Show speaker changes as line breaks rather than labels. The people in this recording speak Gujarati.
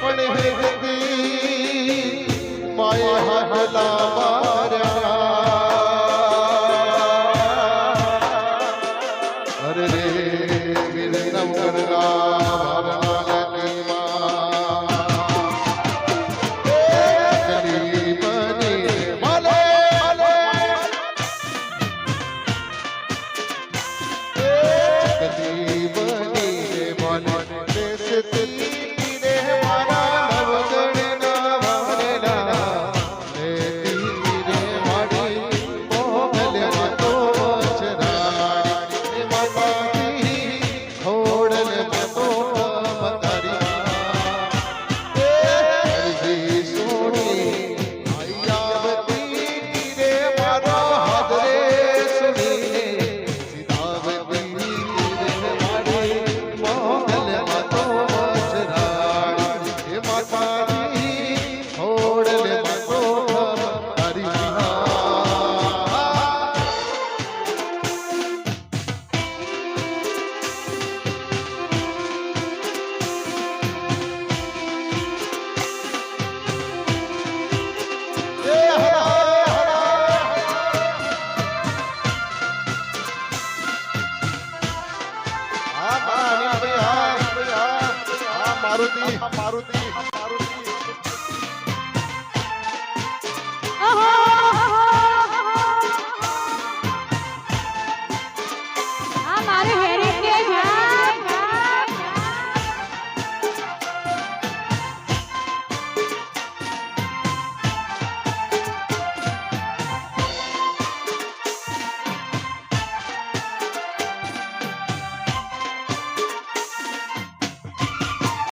પણ હેતી માએ હાડલા માર્યા મારુતિ. મારુતિ મારુતિ.
આહા